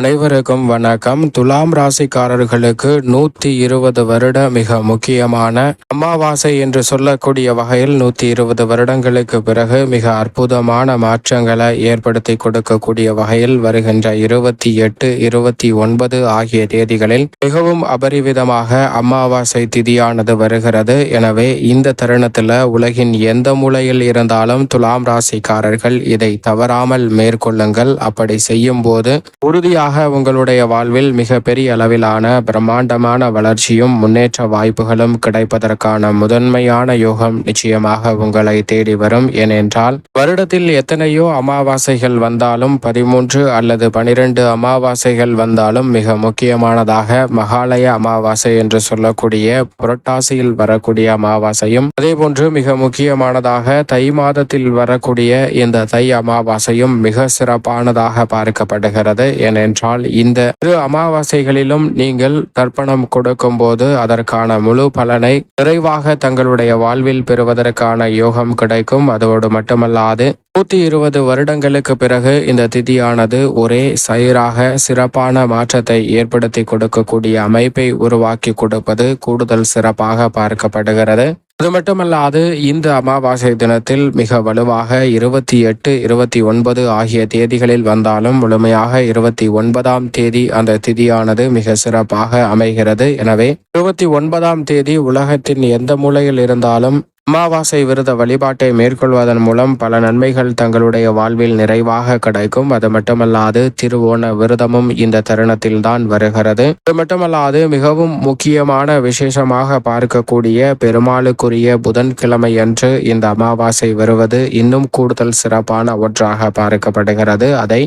அனைவருக்கும் வணக்கம். துலாம் ராசிக்காரர்களுக்கு நூத்தி இருபது வருட மிக முக்கியமான அமாவாசை என்று சொல்லக்கூடிய வகையில் நூத்தி இருபது வருடங்களுக்கு பிறகு மிக அற்புதமான மாற்றங்களை ஏற்படுத்தி கொடுக்கக்கூடிய வகையில் வருகின்ற இருபத்தி எட்டு இருபத்தி ஒன்பது ஆகிய தேதிகளில் மிகவும் அபரிவிதமாக அமாவாசை திதியானது வருகிறது. எனவே இந்த தருணத்துல உலகின் எந்த மூலையில் இருந்தாலும் துலாம் ராசிக்காரர்கள் இதை தவறாமல் மேற்கொள்ளுங்கள். அப்படி செய்யும் போது உறுதியாக உங்களுடைய வாழ்வில் மிக பெரிய அளவிலான பிரம்மாண்டமான வளர்ச்சியும் முன்னேற்ற வாய்ப்புகளும் கிடைப்பதற்கான முதன்மையான யோகம் நிச்சயமாக உங்களை தேடி வரும். ஏனென்றால் வருடத்தில் எத்தனையோ அமாவாசைகள் வந்தாலும் பதிமூன்று அல்லது பனிரெண்டு அமாவாசைகள் வந்தாலும் மிக முக்கியமானதாக மகாலய அமாவாசை என்று சொல்லக்கூடிய புரட்டாசியில் வரக்கூடிய அமாவாசையும் அதே போன்று மிக முக்கியமானதாக தை மாதத்தில் வரக்கூடிய இந்த தை அமாவாசையும் மிக சிறப்பானதாக பார்க்கப்படுகிறது. ஏனென்றால் இந்த இரு அமாவாசைகளிலும் நீங்கள் தர்ப்பணம் கொடுக்கும் போது அதற்கான முழு பலனை நிறைவாக தங்களுடைய வாழ்வில் பெறுவதற்கான யோகம் கிடைக்கும். அதோடு மட்டுமல்லாது நூத்தி இருபது வருடங்களுக்கு பிறகு இந்த திதியானது ஒரே சயிராக சிறப்பான மாற்றத்தை ஏற்படுத்தி கொடுக்கக்கூடிய அமைப்பை உருவாக்கி கொடுப்பது கூடுதல் சிறப்பாக பார்க்கப்படுகிறது. அது மட்டுமல்லாது இந்த அமாவாசை தினத்தில் மிக வலுவாக இருபத்தி எட்டு இருபத்தி ஒன்பது ஆகிய தேதிகளில் வந்தாலும் முழுமையாக இருபத்தி ஒன்பதாம் தேதி அந்த திதியானது மிக சிறப்பாக அமைகிறது. எனவே இருபத்தி ஒன்பதாம் தேதி உலகத்தின் எந்த மூலையில் இருந்தாலும் அமாவாசை விரத வழிபாட்டை மேற்கொள்வதன் மூலம் பல நன்மைகள் தங்களுடைய வாழ்வில் நிறைவாக கிடைக்கும். அது மட்டுமல்லாது திருவோண விரதமும் இந்த தருணத்தில் தான் வருகிறது. அது மட்டுமல்லாது மிகவும் முக்கியமான விசேஷமாக பார்க்கக்கூடிய பெருமாளுக்குரிய புதன்கிழமை அன்று இந்த அமாவாசை வருவது இன்னும் கூடுதல் சிறப்பான ஒன்றாக பார்க்கப்படுகிறது. அதை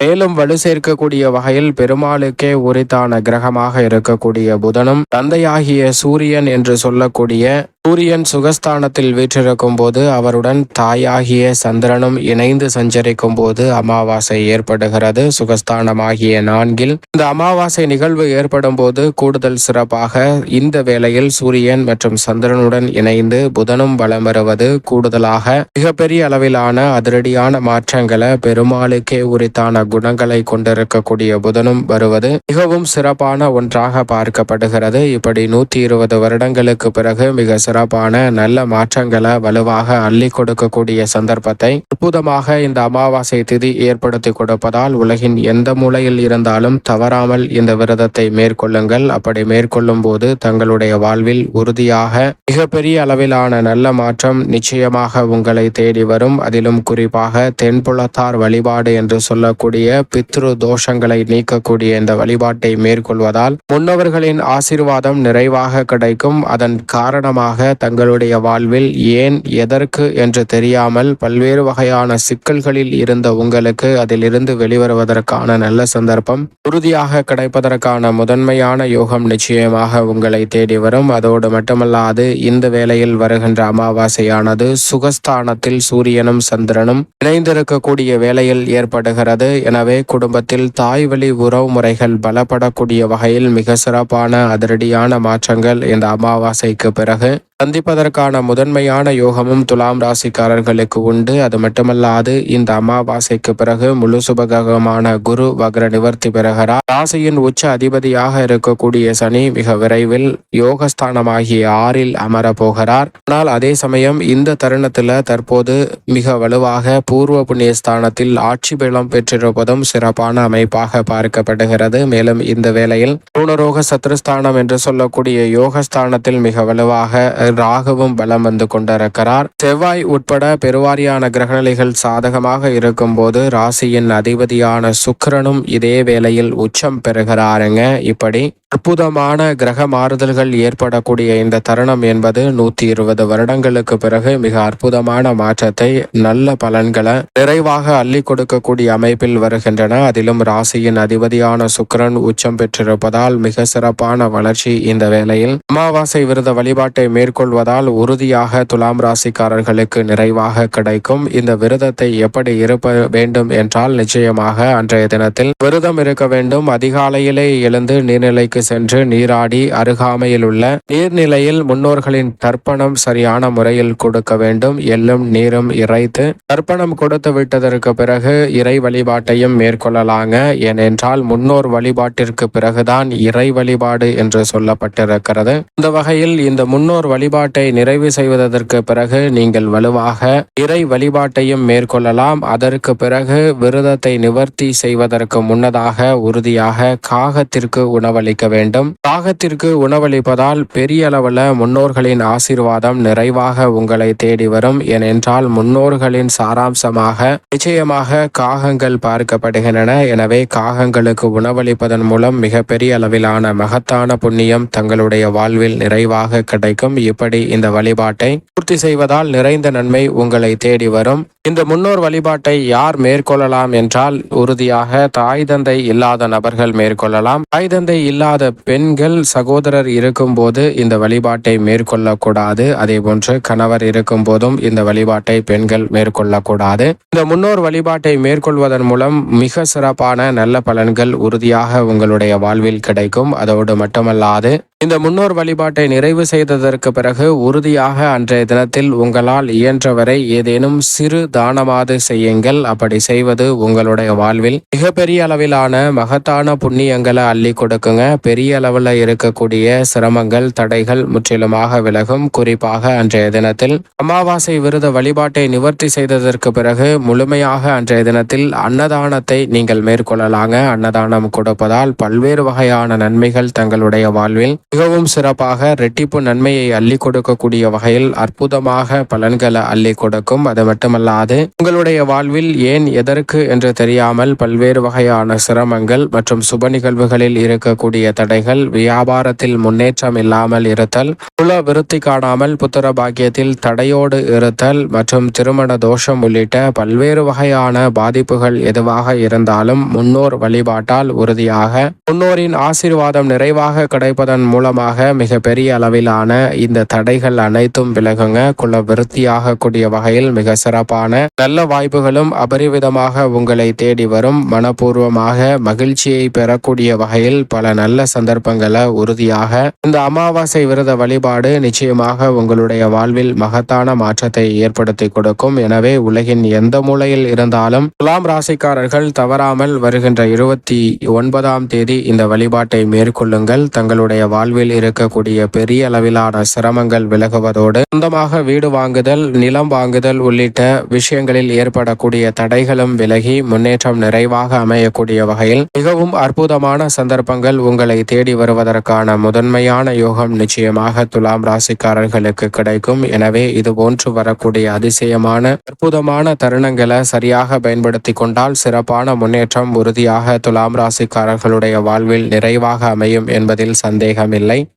மேலும் வலு சேர்க்கக்கூடிய வகையில் பெருமாளுக்கே உரித்தான கிரகமாக இருக்கக்கூடிய புதனும் தந்தையாகிய சூரியன் என்று சொல்லக்கூடிய சூரியன் சுகஸ்தானத்தில் வீற்றிருக்கும் போது அவருடன் தாயாகிய சந்திரனும் இணைந்து சஞ்சரிக்கும் போது அமாவாசை ஏற்படுகிறது. சுகஸ்தானமாகிய நான்கில் இந்த அமாவாசை நிகழ்வு ஏற்படும் போது கூடுதல் சிறப்பாக இந்த வேளையில் சூரியன் மற்றும் சந்திரனுடன் இணைந்து புதனும் வளம் வருவது கூடுதலாக மிகப்பெரிய அளவிலான அதிரடியான மாற்றங்களை பெருமாளுக்கே உரித்தான குணங்களை கொண்டிருக்கக்கூடிய புதனும் வருவது மிகவும் சிறப்பான ஒன்றாக பார்க்கப்படுகிறது. இப்படி நூத்தி இருபது வருடங்களுக்கு பிறகு மிக சிறப்பு சிறப்பான நல்ல மாற்றங்களை வலுவாக அள்ளி கொடுக்கக்கூடிய சந்தர்ப்பத்தை அற்புதமாக இந்த அமாவாசை திதி ஏற்படுத்தி கொடுப்பதால் உலகின் எந்த மூலையில் இருந்தாலும் தவறாமல் இந்த விரதத்தை மேற்கொள்ளுங்கள். அப்படி மேற்கொள்ளும் போது தங்களுடைய வாழ்வில் உறுதியாக மிகப்பெரிய அளவிலான நல்ல மாற்றம் நிச்சயமாக உங்களை தேடி வரும். அதிலும் குறிப்பாக தென்புலத்தார் வழிபாடு என்று சொல்லக்கூடிய பித்ரு தோஷங்களை நீக்கக்கூடிய இந்த வழிபாட்டை மேற்கொள்வதால் முன்னவர்களின் ஆசீர்வாதம் நிறைவாக கிடைக்கும். அதன் காரணமாக தங்களுடைய வாழ்வில் ஏன் எதற்கு என்று தெரியாமல் பல்வேறு வகையான சிக்கல்களில் இருந்த உங்களுக்கு அதிலிருந்து வெளிவருவதற்கான நல்ல சந்தர்ப்பம். உறுதியாக கிடைப்பதற்கான முதன்மையான யோகம் நிச்சயமாக உங்களை தேடி வரும். அதோடு மட்டுமல்லாது இந்த வேளையில் வருகின்ற அமாவாசையானது சுகஸ்தானத்தில் சூரியனும் சந்திரனும் இணைந்திருக்கக்கூடிய வேளையில் ஏற்படுகிறது. எனவே குடும்பத்தில் தாய் வழி உறவு முறைகள் பலப்படக்கூடிய வகையில் மிக சிறப்பான அதிரடியான மாற்றங்கள் இந்த அமாவாசைக்கு பிறகு. சந்திப்பதற்கான முதன்மையான யோகமும் துலாம் ராசிக்காரர்களுக்கு உண்டு. அது மட்டுமல்லாது இந்த அமாவாசைக்கு பிறகு முழு சுபகமான குரு வக்ர நிவர்த்தி பெறுகிறார். ராசியின் உச்ச அதிபதியாக இருக்கக்கூடிய சனி மிக விரைவில் யோகஸ்தானமாகிய ஆறில் அமர போகிறார் ஆனால் அதே சமயம் இந்த தருணத்துல தற்போது மிக வலுவாக பூர்வ புண்ணிய ஸ்தானத்தில் ஆட்சி பலம் பெற்றிருப்பதும் சிறப்பான அமைப்பாக பார்க்கப்படுகிறது. மேலும் இந்த வேளையில் பூனரோக சத்ருஸ்தானம் என்று சொல்லக்கூடிய யோகஸ்தானத்தில் மிக வலுவாக ராகுவும் பலம் வந்து கொண்டிருக்கிறார். செவ்வாய் உட்பட பெருவாரியான கிரகநிலைகள் சாதகமாக இருக்கும்போது ராசியின் அதிபதியான சுக்கரனும் இதே வேளையில் உச்சம் பெறுகிறாருங்க. இப்படி அற்புதமான கிரக மாறுதல்கள் ஏற்படக்கூடிய இந்த தருணம் என்பது நூத்தி இருபது வருடங்களுக்கு பிறகு மிக அற்புதமான மாற்றத்தை நல்ல பலன்களை நிறைவாக அள்ளி கொடுக்கக்கூடிய அமைப்பில் வருகின்றன. அதிலும் ராசியின் அதிபதியான சுக்கிரன் உச்சம் பெற்றிருப்பதால் மிக சிறப்பான வளர்ச்சி இந்த வேளையில். அமாவாசை விரத வழிபாட்டை மேற்கொள்வதால் உறுதியாக துலாம் ராசிக்காரர்களுக்கு நிறைவாக கிடைக்கும். இந்த விரதத்தை எப்படி இருப்ப வேண்டும் என்றால் நிச்சயமாக அன்றைய தினத்தில் விரதம் இருக்க வேண்டும். அதிகாலையிலே எழுந்து நீர்நிலைக்கு கடலுக்கு சென்று நீராடி அருகாமையில் உள்ள நீர்நிலையில் முன்னோர்களின் தர்ப்பணம் சரியான முறையில் கொடுக்க வேண்டும். எள்ளும் நீரும் இறைத்து தர்ப்பணம் கொடுத்து விட்டதற்கு பிறகு இறை வழிபாட்டையும் மேற்கொள்ளலாங்க. ஏனென்றால் முன்னோர் வழிபாட்டிற்கு பிறகுதான் இறை வழிபாடு என்று சொல்லப்பட்டிருக்கிறது. இந்த வகையில் இந்த முன்னோர் வழிபாட்டை நிறைவு செய்வதற்கு பிறகு நீங்கள் வலுவாக இறை வழிபாட்டையும் மேற்கொள்ளலாம். அதற்கு பிறகு விரதத்தை நிவர்த்தி செய்வதற்கு முன்னதாக உறுதியாக காகத்திற்கு உணவளிக்க வேண்டும். காகத்திற்கு உணவளிப்பதால் பெரிய அளவில் முன்னோர்களின் ஆசீர்வாதம் நிறைவாக உங்களை தேடி வரும். ஏனென்றால் முன்னோர்களின் சாராம்சமாக நிச்சயமாக காகங்கள் பார்க்கப்படுகின்றன. எனவே காகங்களுக்கு உணவளிப்பதன் மூலம் மிகப்பெரிய அளவிலான மகத்தான புண்ணியம் தங்களுடைய வாழ்வில் நிறைவாக கிடைக்கும். இப்படி இந்த வழிபாட்டை பூர்த்தி செய்வதால் நிறைந்த நன்மை உங்களை தேடி வரும். இந்த முன்னோர் வழிபாட்டை யார் மேற்கொள்ளலாம் என்றால் உறுதியாக தாய் தந்தை இல்லாத நபர்கள் மேற்கொள்ளலாம். தாய் தந்தை இல்லாத பெண்கள் சகோதரர் இருக்கும்போது இந்த வழிபாட்டை மேற்கொள்ளக்கூடாது. அதே போன்று கணவர் இருக்கும் போதும் இந்த வழிபாட்டை பெண்கள் மேற்கொள்ளக்கூடாது. இந்த முன்னோர் வழிபாட்டை மேற்கொள்வதன் மூலம் மிக சிறப்பான நல்ல பலன்கள் உறுதியாக உங்களுடைய வாழ்வில் கிடைக்கும். அதோடு மட்டுமல்லாது இந்த முன்னோர் வழிபாட்டை நிறைவு செய்ததற்கு பிறகு உறுதியாக அன்றைய தினத்தில் உங்களால் இயன்றவரை ஏதேனும் சிறு தானமாது செய்யுங்கள். அப்படி செய்வது உங்களுடைய வாழ்வில் மிகப்பெரிய அளவிலான மகத்தான புண்ணியங்களை அள்ளி கொடுக்குங்க. பெரிய அளவில் இருக்கக்கூடிய சிரமங்கள் தடைகள் முற்றிலுமாக விலகும். குறிப்பாக அன்றைய தினத்தில் அமாவாசை விருத வழிபாட்டை நிவர்த்தி செய்ததற்கு பிறகு முழுமையாக அன்றைய தினத்தில் அன்னதானத்தை நீங்கள் மேற்கொள்ளலாங்க. அன்னதானம் கொடுப்பதால் பல்வேறு வகையான நன்மைகள் தங்களுடைய வாழ்வில் மிகவும் சிறப்பாக ரெட்டிப்பு நன்மையை அள்ளி கொடுக்கக்கூடிய வகையில் அற்புதமாக பலன்களை அள்ளி கொடுக்கும். அது மட்டுமல்லாது உங்களுடைய வாழ்வில் ஏன் எதற்கு என்று தெரியாமல் பல்வேறு வகையான சிரமங்கள் மற்றும் சுப நிகழ்வுகளில் இருக்கக்கூடிய தடைகள் வியாபாரத்தில் முன்னேற்றம் இல்லாமல் இருத்தல் குல விருத்தி காணாமல் புத்திர பாக்கியத்தில் தடையோடு இருத்தல் மற்றும் திருமண தோஷம் உள்ளிட்ட பல்வேறு வகையான பாதிப்புகள் எதுவாக இருந்தாலும் முன்னோர் வழிபாட்டால் உறுதியாக முன்னோரின் ஆசீர்வாதம் நிறைவாக கிடைப்பதன் மூலம் மூலமாக மிக பெரிய அளவிலான இந்த தடைகள் அனைத்தும் விலகுங்க. குல விருத்தியாக கூடிய வகையில் மிக சிறப்பான நல்ல வாய்ப்புகளும் அபரிவிதமாக உங்களை தேடி வரும். மனப்பூர்வமாக மகிழ்ச்சியை பெறக்கூடிய வகையில் பல நல்ல சந்தர்ப்பங்களை உறுதியாக இந்த அமாவாசை விரத வழிபாடு நிச்சயமாக உங்களுடைய வாழ்வில் மகத்தான மாற்றத்தை ஏற்படுத்தி கொடுக்கும். எனவே உலகின் எந்த மூலையில் இருந்தாலும் துலாம் ராசிக்காரர்கள் தவறாமல் வருகின்ற இருபத்தி ஒன்பதாம் தேதி இந்த வழிபாட்டை மேற்கொள்ளுங்கள். தங்களுடைய வாழ்வில் இருக்கக்கூடிய பெரிய அளவிலான சிரமங்கள் விலகுவதோடு சொந்தமாக வீடு வாங்குதல் நிலம் வாங்குதல் உள்ளிட்ட விஷயங்களில் ஏற்படக்கூடிய தடைகளும் விலகி முன்னேற்றம் நிறைவாக அமையக்கூடிய வகையில் மிகவும் அற்புதமான சந்தர்ப்பங்கள் உங்களை தேடி வருவதற்கான முதன்மையான யோகம் நிச்சயமாக துலாம் ராசிக்காரர்களுக்கு கிடைக்கும். எனவே இது போன்று வரக்கூடிய அதிசயமான அற்புதமான தருணங்களை சரியாக பயன்படுத்தி கொண்டால் சிறப்பான முன்னேற்றம் உறுதியாக துலாம் ராசிக்காரர்களுடைய வாழ்வில் நிறைவாக அமையும் என்பதில் சந்தேகம் del